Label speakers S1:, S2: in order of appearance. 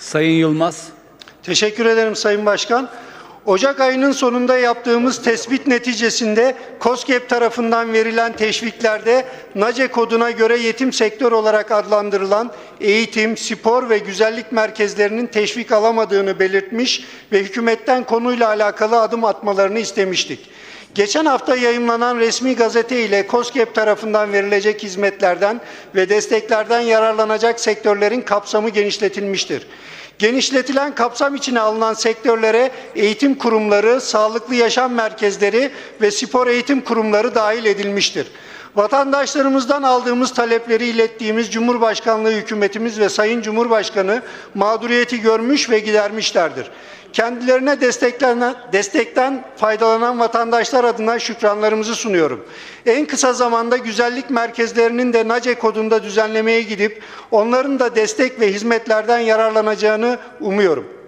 S1: Sayın Yılmaz.
S2: Teşekkür ederim Sayın Başkan. Ocak ayının sonunda yaptığımız tespit neticesinde COSGAP tarafından verilen teşviklerde NACE koduna göre yetim sektör olarak adlandırılan eğitim, spor ve güzellik merkezlerinin teşvik alamadığını belirtmiş ve hükümetten konuyla alakalı adım atmalarını istemiştik. Geçen hafta yayımlanan resmi gazete ile COSGAP tarafından verilecek hizmetlerden ve desteklerden yararlanacak sektörlerin kapsamı genişletilmiştir. Genişletilen kapsam içine alınan sektörlere eğitim kurumları, sağlıklı yaşam merkezleri ve spor eğitim kurumları dahil edilmiştir. Vatandaşlarımızdan aldığımız talepleri ilettiğimiz Cumhurbaşkanlığı hükümetimiz ve Sayın Cumhurbaşkanı mağduriyeti görmüş ve gidermişlerdir. Kendilerine destekten faydalanan vatandaşlar adına şükranlarımızı sunuyorum. En kısa zamanda güzellik merkezlerinin de NACE kodunda düzenlemeye gidip onların da destek ve hizmetlerden yararlanacağını umuyorum.